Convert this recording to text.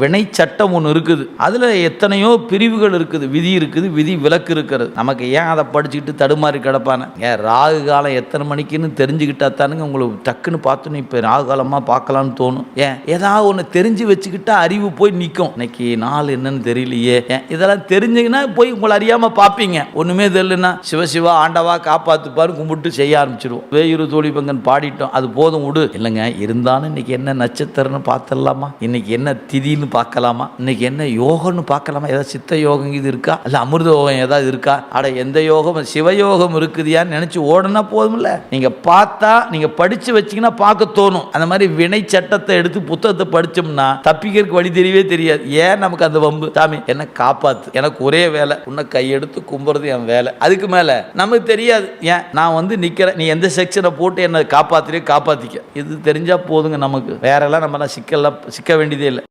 வினை சட்டம் ஒன்று இருக்குது. அதில் எத்தனையோ பிரிவுகள் இருக்குது. விதி இருக்குது விதி விலக்கு இருக்கிறது. நமக்கு ஏன் அதை படிச்சுக்கிட்டு தடுமாறி கிடப்பானே? ஏன் ராகு காலம் எத்தனை மணிக்குன்னு தெரிஞ்சுக்கிட்டா தானுங்க உங்களுக்கு டக்குன்னு பார்த்தோன்னு இப்போ ராகு காலமாக பார்க்கலான்னு தோணும். ஏன்? ஏதாவது ஒன்று தெரிஞ்சு வச்சுக்கிட்டா அறிவு போய் நிற்கும் இன்னைக்கு நாள் என்னன்னு தெரியலையே. ஏன்? இதெல்லாம் தெரிஞ்சுங்கன்னா போய் உங்களை அறியாமல் பார்ப்பீங்க. ஒன்றுமே தெரியலன்னா சிவசிவா ஆண்டவா காப்பாற்றுப்பாரு கும்பிட்டு செய்ய ஆரம்பிச்சிருவோம். வேயிறு தோழிபங்கன் பாடிட்டோம். அது போதும் விடு. இல்லைங்க இருந்தாலும் இன்னைக்கு என்ன நட்சத்திரம்னு பார்த்துடலாமா? இன்னைக்கு என்ன திதின்னு பார்க்கலாமா? இன்னைக்கு என்ன யோகம்னு பார்க்கலாமா? ஏதாவது சித்த யோகம் இது இருக்கா? அல்ல அமிர்த யோகம் ஏதாவது இருக்கா? அட எந்த யோகம்? சிவயோகம் இருக்குதியான்னு நினைச்சு ஓடனா போதும்ல நீங்க பார்த்தா நீங்க படிச்சு வச்சீங்கன்னா பார்க்க தோணும். அந்த மாதிரி வினை சட்டத்தை எடுத்து புத்தகத்தை படிச்சோம்னா தப்பிக்கிறதுக்கு வழி தெரியவே தெரியாது. ஏன் நமக்கு அந்த வம்பு? சாமி என்ன காப்பாத்து. எனக்கு ஒரே வேலை. உன்னை கையெடுத்து கும்புறது என் வேலை. அதுக்கு மேல நமக்கு தெரியாது. ஏன்? நான் வந்து நிக்கிறேன். நீ எந்த செக்ஷனை போட்டு என்னை காப்பாத்துறியோ காப்பாத்திக்க. இது தெரிஞ்சா போதுங்க நமக்கு. வேற எல்லாம் நம்ம சிக்கல்லாம் சிக்க வேண்டியதே இல்லை.